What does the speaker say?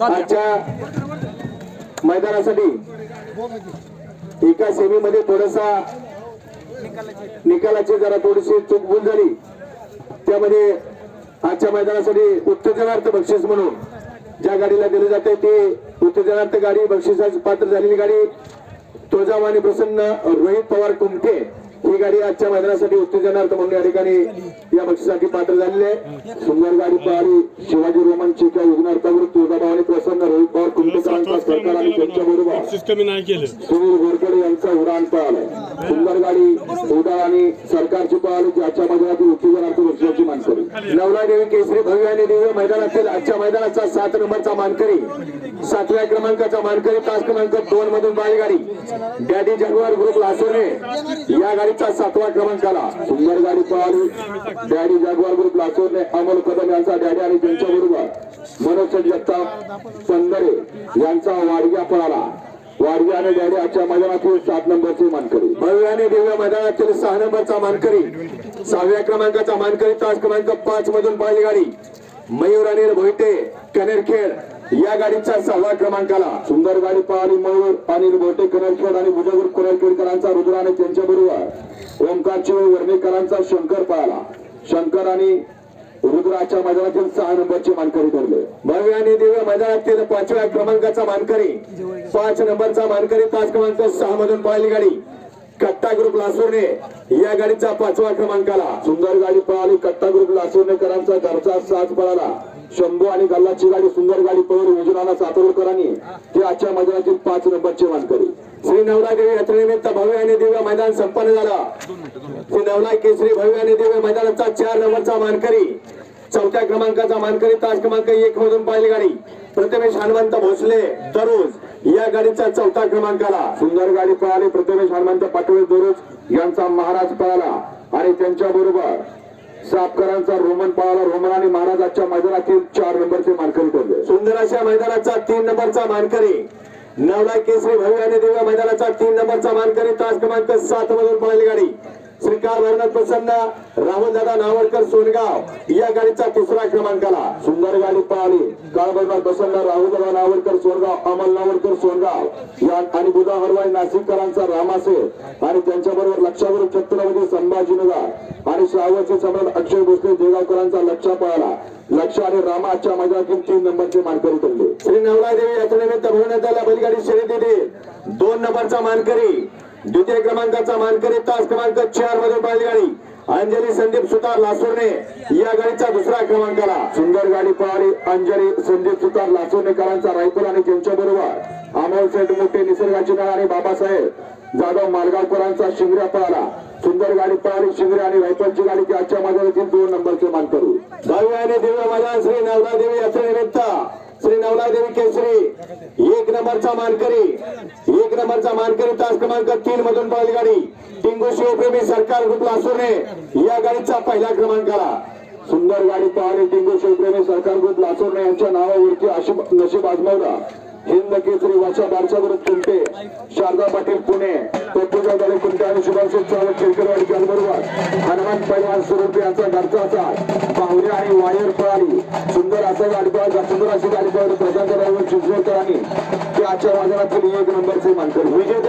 आजच्या मैदानासाठी एका सेमीमध्ये थोडासा निकालाची जरा थोडीशी चूकभूल झाली. त्यामध्ये आजच्या मैदानासाठी उत्तेजनार्थ बक्षीस म्हणून ज्या गाडीला दिले जाते ते उत्तेजनार्थ गाडी बक्षिसाची पात्र झालेली गाडी तुळजावाणी प्रसन्न रोहित पवार कुमठे. गाडी आजच्या मैदानासाठी उत्तेजनार्थ म्हणून या ठिकाणी या बक्षिसासाठी पात्र झालेली आहे. सुंदर गाडी पळाली शिवाजी रोमन चिका युगनार्थावर तुळजाभवानी प्रसन्न रोहित पवार कुमठेकरांचा सरकार आणि त्यांच्या बरोबर. सुनील घोरकडे यांचा उडान पळाला सुंदर गाडी उडान आणि सरकारची पळाली जी आजच्या मैदानातील उत्तेजनार्थ वर्षाची मानकरी. नवला देवी केसरी भव्य आणि दिव्य मैदानातील आजच्या मैदानाचा सात नंबरचा मानकरी सातव्या क्रमांकाचा मानकरी तास क्रमांक दोन मधून बैलगाडी डॅडी जगवार ग्रुप लासोरे या गाडीचा सातवा क्रमांकाला सुंदर गाडी पळाली डॅडी जगवार ग्रुप लासोरने अमोल कदम यांचा डॅडी आणि त्यांच्या बरोबर. मनोज जगताप पंधरे यांचा वाडग्या पळाला वाडगी आणि डॅडी आजच्या मैदानातील सात नंबरचे मानकरी. भव्य आणि दिव्य मैदानातील सहा नंबरचा मानकरी. सहाव्या क्रमांकाचा मानकरी तास क्रमांक पाच मधून पहिली गाडी. मयूर अनिल भोईटे कनेरखेड या गाडीचा सहाव्या क्रमांकाला सुंदर गाडी पळाली मयूर अनिल भोटे कनरखेड आणि भुजगुर कनेरखेडकरांचा रुद्र आणि त्यांच्या बरोबर ओमकार वर्णेकरांचा शंकर पळाला शंकर आणि रुद्राच्या मैदानातील सहा नंबरचे मानकरी ठरले. भव्य आणि दिव्य मैदानातील पाचव्या क्रमांकाचा मानकरी पाच नंबरचा मानकरी पाच क्रमांक सहा मधून पाहिली गाडी. कट्टा ग्रुप लासोरने या गाडीचा पाचवा क्रमांकाला. सुंदर गाडी पळाली कट्टा ग्रुप लासोरनेकरांचा घरचा साथ पळाला. शंभू आणि गल्लाची गाडी सुंदर गाडी पळून विजनाला सातोरकरांनी ते आजच्या मैदानातील पाच नंबरचे मानकरी श्री नवला देवी यात्रेनिमित्त भव्य आणि दिव्य मैदान संपन्न झालं. श्री नवरा केसरी भव्य आणि दिव्य मैदानाचा चार नंबरचा मानकरी. चौथ्या क्रमांकाचा मानकरी तास क्रमांक एक मधून पाहिली गाडी. प्रथमेश हनुमंत भोसले दररोज या गाडीचा चौथा क्रमांकाला सुंदर गाडी पळाली. प्रथमेश हनुमंत पाटोळे दररोज यांचा महाराज पळाला. आणि त्यांच्या बरोबर सापकरांचा रोमन पळाला. रोमन आणि महाराजाच्या मैदानातील चार नंबरचे मानकरी ठरले सुंदर अशा मैदानाचा तीन नंबरचा मानकरी नवला केसरी भव्य आणि दिव्या मैदानाचा तीन नंबरचा मानकरी. तास क्रमांक सात मधून पळाली गाडी. श्रीकार वर्णत प्रसन्न राहुल दादा नावडकर सोनगाव. या गाडीचा तिसरा क्रमांकाला सुंदर गाडी पळाली काळ वर्णत प्रसन्न राहुल दादा नावडकर सोनगाव. अमल नावडकर सोनगाव. या आणि बुधा हरवाई नाशिककरांचा रामासे. आणि त्यांच्या बरोबर लक्षावर छत्रपती संभाजीनगर. आणि श्रावणचे सम्राट अक्षय भोसले देगावकरांचा लक्ष पळाला लक्ष आणि रामाच्या मैदानातील तीन नंबरचे मानकरी ठरले. श्री नवला देवी निमित्त भरवण्यात आल्या बैलगाडी शर्यतीतील दोन नंबरचा मानकरी द्वितीय क्रमांकाचा मानकरी तास क्रमांक चारमध्ये बैलगाडी अंजली संदीप सुतार लासोरने या गाडीचा दुसरा क्रमांक आला सुंदर गाडी पळाली अंजली संदीप सुतार लासोरनेकरांचा रायपूर आणि त्यांच्या बरोबर. अमोल सेठ मोठे निसर्गाची नाळ आणि बाबासाहेब जाधव मालगावकरांचा शिंगऱ्या पळाला सुंदर गाडी पळाली शिंगरे आणि रायपूरची गाडी त्याच्या आजच्या दोन नंबरचे मानकरी. भव्य आणि दिव्य मैदान श्री नवला देवी यात्रेनिमित्त श्री नवला देवी केसरी एक नंबरचा मानकरी एक नंबरचा मानकरी तास क्रमांक तीन मधून पळाली गाडी टिंगू शिवप्रेमी सरकार ग्रुप लासूरने या गाडीचा पहिल्या क्रमांकाला. सुंदर गाडी पाहणे टिंगू शिवप्रेमी सरकार ग्रुप लासूरने यांच्या नावावरती अशी नशीब आजमावला. हिंद केसरी वाचा बारच्या विरुद्ध कुंटे शारदा पाटील पुणे पप्पूजा गाडी कुंटे आणि शुभांशु चालक शेरकरवाडी बरोबर हनुमान पैलवान स्वरूप यांचा घरचा असा पाहुणे आणि वायर पळाली सुंदर असं गाडी सुंदर अशी गाडी प्रशांत रायवर चिंचवडकर आणि ते आजच्या बाजारातील एक नंबरचे मानकर. विजय